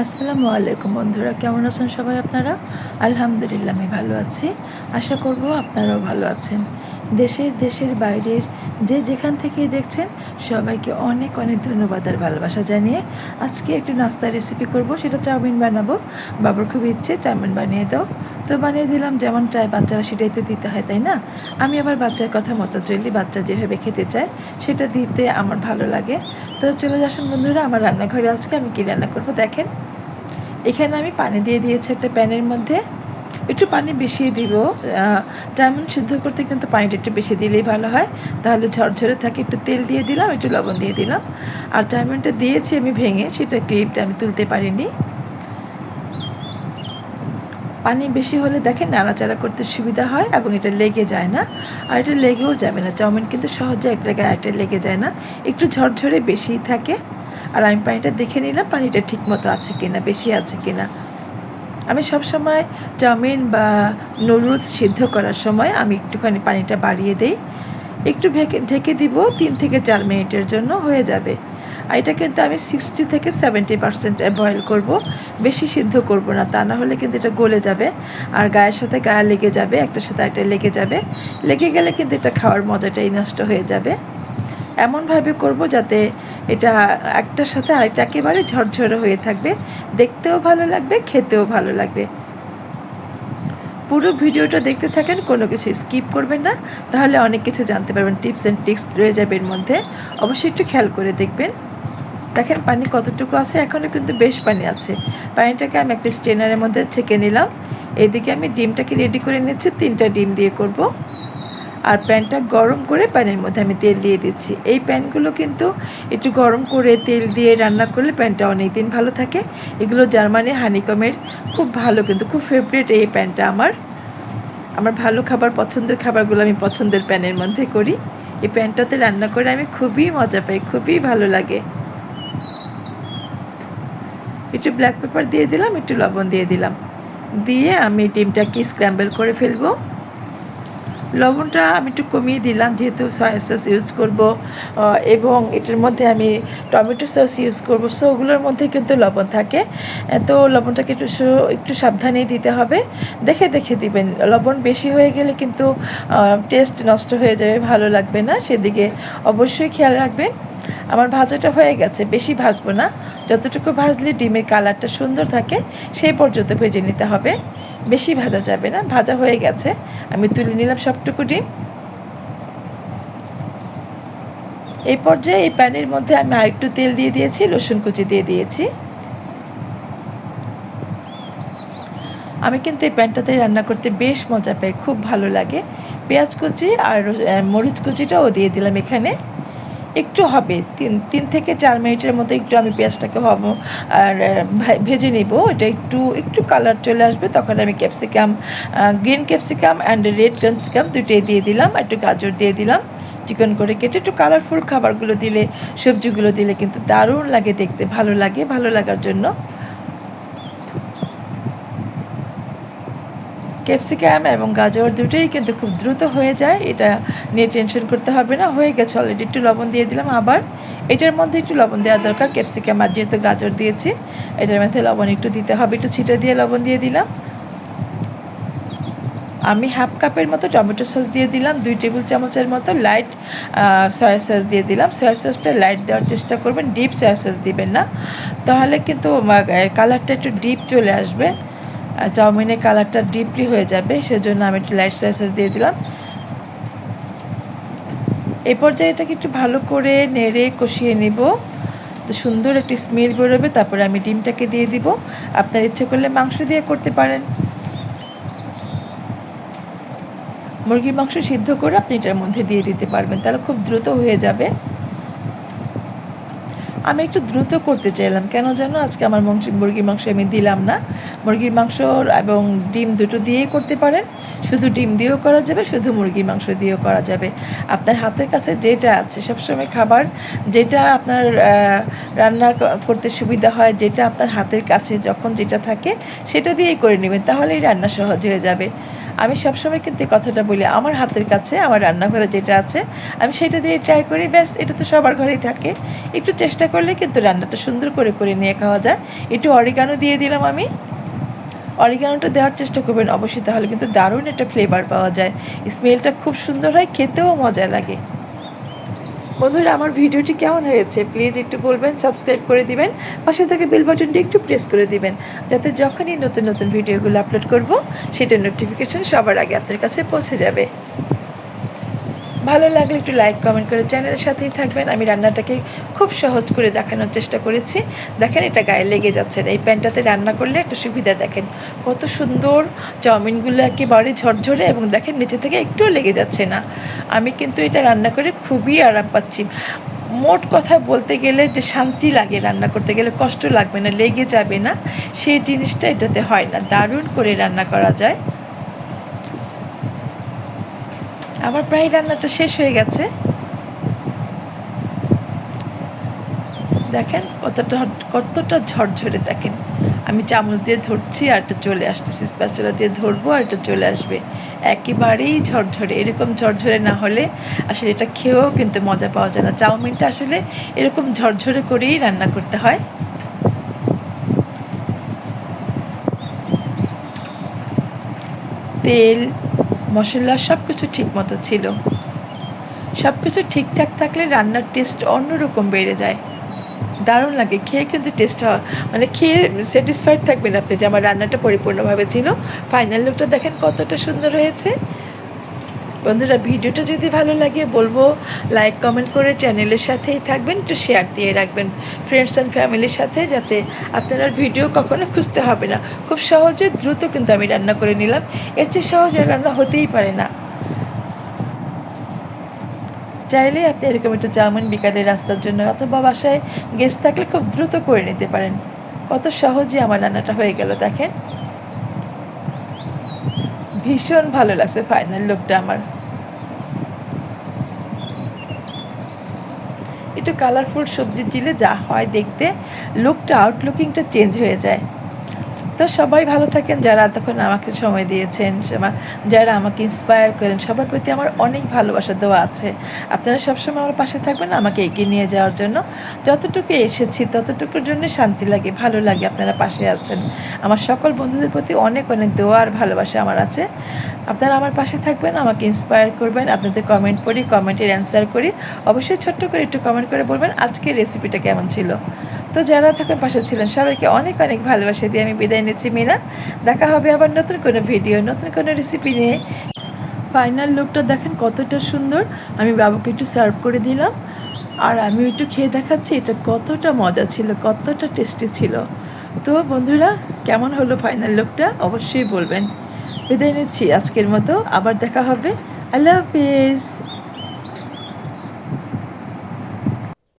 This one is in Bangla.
আসসালামু আলাইকুম বন্ধুরা, কেমন আছেন সবাই আপনারা? আলহামদুলিল্লাহ, আমি ভালো আছি। আশা করব আপনারাও ভালো আছেন। দেশের দেশের বাইরের যে যেখান থেকেই দেখছেন, সবাইকে অনেক অনেক ধন্যবাদ আর ভালোবাসা জানিয়ে আজকে একটি নাস্তার রেসিপি করব। সেটা চাউমিন বানাবো। বাবুর খুব ইচ্ছে, চাউমিন বানিয়ে দাও। তো বানিয়ে দিলাম, যেমন চায় বাচ্চারা সেটাই তো দিতে হয়, তাই না? আমি আবার বাচ্চার কথা মতো চলি বাচ্চা যেভাবে খেতে চায় সেটা দিতে আমার ভালো লাগে। তো চলে আসেন বন্ধুরা, আমার রান্নাঘরে আজকে আমি কী রান্না করব দেখেন। এখানে আমি পানি দিয়ে দিয়েছি একটা প্যানের মধ্যে। একটু পানি বেশি দিব যেমন সিদ্ধ করতে কিন্তু পানিটা একটু বেশি দিলেই ভালো হয়। তাহলে ঝরঝরে থাকে, একটু তেল দিয়ে দিলাম, একটু লবণ দিয়ে দিলাম। আর চাউমিনটা দিয়েছি আমি ভেঙে, সেটা ক্লিপটা আমি তুলতে পারিনি। পানি বেশি হলে দেখেন নাড়াচাড়া করতে সুবিধা হয় এবং এটা লেগে যায় না। আর এটা লেগেও যাবে না। চাউমিন কিন্তু সহজে একটা গায়ে লেগে যায় না। একটু ঝরঝরে বেশিই থাকে। আর আমি পানিটা দেখে নিলাম, পানিটা ঠিক মতো আছে কিনা, বেশি আছে কিনা। আমি সব সময় চাউমিন বা নুডলস সিদ্ধ করার সময় আমি একটুখানি পানিটা বাড়িয়ে দেই। একটু ঢেকে দিব তিন থেকে চার মিনিটের জন্য, হয়ে যাবে। এটা কিন্তু আমি সিক্সটি থেকে সেভেন্টি পার্সেন্ট বয়েল করব। বেশি সিদ্ধ করব না, তা না হলে কিন্তু এটা গলে যাবে আর গায়ের সাথে গায়ে লেগে যাবে, একটার সাথে একটা লেগে যাবে। লেগে গেলে কিন্তু এটা খাওয়ার মজাটাই নষ্ট হয়ে যাবে। এমনভাবে করব যাতে এটা একটার সাথে আরেকটা একেবারে ঝরঝরে হয়ে থাকবে। দেখতেও ভালো লাগবে, খেতেও ভালো লাগবে। পুরো ভিডিওটা দেখতে থাকেন, কোনো কিছু স্কিপ করবেন না। তাহলে অনেক কিছু জানতে পারবেন টিপস অ্যান্ড ট্রিক্স রয়ে যাবে এর মধ্যে। অবশ্যই একটু খেয়াল করে দেখবেন। দেখেন পানি কতটুকু আছে? এখনও কিন্তু বেশ পানি আছে। পানিটাকে আমি একটা স্ট্রেনারের মধ্যে ছেঁকে নিলাম। এদিকে আমি ডিমটাকে রেডি করে নিচ্ছি তিনটা ডিম দিয়ে করব। আর প্যানটা গরম করে প্যানের মধ্যে আমি তেল দিয়ে দিচ্ছি। এই প্যানগুলো কিন্তু একটু গরম করে তেল দিয়ে রান্না করলে প্যানটা অনেক দিন ভালো থাকে। এগুলো জার্মানি হানিকমের খুব ভালো কিন্তু খুব ফেভারিট এই প্যানটা আমার। আমার ভালো খাবার পছন্দের খাবারগুলো আমি পছন্দের প্যানের মধ্যে করি। এই প্যানটাতে রান্না করে আমি খুবই মজা পাই, খুবই ভালো লাগে। একটু ব্ল্যাক পেপার দিয়ে দিলাম, একটু লবণ দিয়ে দিলাম। দিয়ে আমি ডিমটাকে স্ক্র্যাম্বল করে ফেলব। লবণটা আমি একটু কমিয়ে দিলাম, যেহেতু সয়া সস ইউজ করব এবং এটার মধ্যে আমি টমেটো সস ইউজ করব। সো ওগুলোর মধ্যে কিন্তু লবণ থাকে। তো লবণটাকে একটু একটু সাবধানেই দিতে হবে। দেখে দেখে দিবেন। লবণ বেশি হয়ে গেলে কিন্তু টেস্ট নষ্ট হয়ে যাবে, ভালো লাগবে না। সেদিকে অবশ্যই খেয়াল রাখবেন। আমার ভাজাটা হয়ে গেছে, বেশি ভাজবো না। যতটুকু ভাজলে ডিমের কালারটা সুন্দর থাকে, সেই পর্যন্ত ভেজে নিতে হবে। বেশি ভাজা যাবে না, ভাজা হয়ে গেছে। আমি তুলে নিলাম সবটুকু ডিম। এই পর্যায়ে এই প্যানের মধ্যে আমি আরেকটু তেল দিয়ে দিয়েছি, রসুন কুচি দিয়ে দিয়েছি। আমি কিন্তু এই প্যানটাতে রান্না করতে বেশ মজা পাই, খুব ভালো লাগে। পেঁয়াজ কুচি আর মরিচ কুচিটাও দিয়ে দিলাম এখানে। একটু হবে, তিন তিন থেকে চার মিনিটের মতো একটু আমি পেঁয়াজটাকে হব আর ভেজে নিব, এটা একটু একটু কালার চলে আসবে, তখন আমি capsicum green capsicum and red capsicum দুটোই দিয়ে দিলাম, একটু গাজর দিয়ে দিলাম। চিকন করে কেটে একটু কালারফুল খাবারগুলো দিলে, সবজিগুলো দিলে কিন্তু দারুণ লাগে দেখতে, ভালো লাগে, ভালো লাগার জন্য। ক্যাপসিকাম এবং গাজর দুটোই কিন্তু খুব দ্রুত হয়ে যায়। এটা নিয়ে টেনশন করতে হবে না, হয়ে গেছে অলরেডি একটু লবণ দিয়ে দিলাম আবার। এটার মধ্যে একটু লবণ দেওয়া দরকার, ক্যাপসিকাম আর যেহেতু গাজর দিয়েছি, এটার মধ্যে লবণ একটু দিতে হবে। একটু ছিটে দিয়ে লবণ দিয়ে দিলাম। আমি হাফ কাপের মতো টমেটো সস দিয়ে দিলাম, দুই টেবিল চামচের মতো লাইট সয়া সস দিয়ে দিলাম। সয়া সসটা লাইট দেওয়ার চেষ্টা করবেন ডিপ সয়া সস দিবেন না। তাহলে কিন্তু কালারটা একটু ডিপ চলে আসবে। চাউমিনের কালারটা ডিপলি হয়ে যাবে, সেজন্য আমি একটু লাইট সয়া দিয়ে দিলাম। এই পর্যায়ে এটাকে একটু ভালো করে নেড়ে কষিয়ে নিব। তো সুন্দর একটি স্মেল বেরোবে, তারপরে আমি ডিমটাকে দিয়ে দিব। আপনার ইচ্ছে করলে মাংস দিয়ে করতে পারেন। মুরগির মাংস সিদ্ধ করে আপনি এটার মধ্যে দিয়ে দিতে পারবেন, তাহলে খুব দ্রুত হয়ে যাবে। আমি একটু দ্রুত করতে চাইলাম। কেন যেন আজকে আমার মাংস মুরগির মাংস আমি দিলাম না। মুরগির মাংস এবং ডিম দুটো দিয়েই করতে পারেন। শুধু ডিম দিয়েও করা যাবে, শুধু মুরগির মাংস দিয়েও করা যাবে। আপনার হাতের কাছে যেটা আছে, সবসময় খাবার যেটা আপনার রান্না করতে সুবিধা হয়, যেটা আপনার হাতের কাছে যখন যেটা থাকে, সেটা দিয়েই করে নেবেন। তাহলেই রান্না সহজ হয়ে যাবে। আমি সবসময় কিন্তু এই কথাটা বলি, আমার হাতের কাছে, আমার রান্নাঘরে যেটা আছে, আমি সেটা দিয়ে ট্রাই করি, ব্যাস, এটা তো সবার ঘরেই থাকে। একটু চেষ্টা করলে কিন্তু রান্নাটা সুন্দর করে করে নিয়ে খাওয়া যায়। একটু অরিগানো দিয়ে দিলাম আমি। অরিগানোটা দেওয়ার চেষ্টা করবেন অবশ্যই, তাহলে কিন্তু দারুণ একটা ফ্লেভার পাওয়া যায়। স্মেলটা খুব সুন্দর হয়, খেতেও মজা লাগে। বন্ধুরা, আমার ভিডিওটি কেমন হয়েছে? প্লিজ একটু বলবেন, সাবস্ক্রাইব করে দিবেন, পাশে থেকে বেল বাটনটি একটু প্রেস করে দিবেন, যাতে যখনই নতুন নতুন ভিডিওগুলো আপলোড করব সেটার নোটিফিকেশন সবার আগে আপনার কাছে পৌঁছে যাবে। ভালো লাগলে একটু লাইক কমেন্ট করে চ্যানেলের সাথেই থাকবেন। আমি রান্নাটাকে খুব সহজ করে দেখানোর চেষ্টা করেছি। দেখেন, এটা গায়ে লেগে যাচ্ছে না। এই প্যানটাতে রান্না করলে একটা সুবিধা দেখেন। কত সুন্দর চাউমিনগুলো একেবারে ঝরঝরে এবং দেখেন, নিচে থেকে একটুও লেগে যাচ্ছে না। আমি কিন্তু এটা রান্না করে খুবই আরাম পাচ্ছি। মোট কথা বলতে গেলে যে শান্তি লাগে রান্না করতে গেলে, কষ্ট লাগবে না, লেগে যাবে না, সেই জিনিসটা এটাতে হয় না, দারুণ করে রান্না করা যায়। আমার প্রায় রান্নাটা শেষ হয়ে গেছে। দেখেন কতটা কতটা ঝরঝরে দেখেন। আমি চামচ দিয়ে ধরছি আর এটা চলে আসতেছি, স্প্যাচুলা দিয়ে ধরবো আর এটা চলে আসবে। একেবারেই ঝরঝরে, এরকম ঝরঝরে না হলে আসলে এটা খেয়েও কিন্তু মজা পাওয়া যায় না। চাউমিনটা আসলে এরকম ঝরঝরে করেই রান্না করতে হয়। তেল, মশলা সব কিছু ঠিক মতো ছিল। সব কিছু ঠিকঠাক থাকলে রান্নার টেস্ট অন্যরকম বেড়ে যায়। দারুণ লাগে। খেয়ে কিন্তু টেস্ট হওয়া মানে খেয়ে স্যাটিসফাইড থাকবেন আপনি যে আমার রান্নাটা পরিপূর্ণভাবে ছিল। ফাইনাল লুকটা দেখেন কতটা সুন্দর হয়েছে। বন্ধুরা, ভিডিওটা যদি ভালো লাগে বলব লাইক কমেন্ট করে চ্যানেলের সাথেই থাকবেন। একটু শেয়ার দিয়ে রাখবেন ফ্রেন্ডস অ্যান্ড ফ্যামিলির সাথে যাতে আপনার ভিডিও কখনো খুঁজতে হবে না। খুব সহজে দ্রুত কিন্তু আমি রান্না করে নিলাম। এর চেয়ে সহজে রান্না হতেই পারে না। চাইলে আপনি এরকম একটু চাউমিন বিকালের রাস্তার জন্য অথবা বাসায় গেস্ট থাকলে খুব দ্রুত করে নিতে পারেন। কত সহজে আমার রান্নাটা হয়ে গেল দেখেন। ভীষণ ভালো লাগছে ফাইনাল লুকটা আমার। একটু কালারফুল সবজি দিলে যা হয় দেখতে লুকটা আউটলুকিংটা চেঞ্জ হয়ে যায়। তো সবাই ভালো থাকেন, যারা এতক্ষণ আমাকে সময় দিয়েছেন, যারা আমাকে ইন্সপায়ার করেন, সবার প্রতি আমার অনেক ভালোবাসা দেওয়া আছে। আপনারা সবসময় আমার পাশে থাকবেন, আমাকে এগিয়ে নিয়ে যাওয়ার জন্য। যতটুকু এসেছি, ততটুকুর জন্য শান্তি লাগে, ভালো লাগে আপনারা পাশে আছেন। আমার সকল বন্ধুদের প্রতি অনেক অনেক দোয়া আর ভালোবাসা আমার আছে। আপনারা আমার পাশে থাকবেন, আমাকে ইন্সপায়ার করবেন, আপনাদের কমেন্ট পড়ি কমেন্টের অ্যান্সার করি। অবশ্যই ছোট্ট করে একটু কমেন্ট করে বলবেন, আজকের রেসিপিটা কেমন ছিল? তো যারা থাকার পাশে ছিলেন, সবাইকে অনেক অনেক ভালোবাসা দিয়ে আমি বিদায় নিচ্ছি। মিনা, দেখা হবে আবার নতুন কোনো ভিডিও, নতুন কোনো রেসিপি নিয়ে। ফাইনাল লুকটা দেখেন কতটা সুন্দর। আমি বাবুকে একটু সার্ভ করে দিলাম। আর আমি একটু খেয়ে দেখাচ্ছি, এটা কতটা মজা ছিল, কতটা টেস্টি ছিল। তো বন্ধুরা, কেমন হলো ফাইনাল লুকটা অবশ্যই বলবেন। বিদায় নিচ্ছি আজকের মতো, আবার দেখা হবে। আল্লাহ হাফিজ।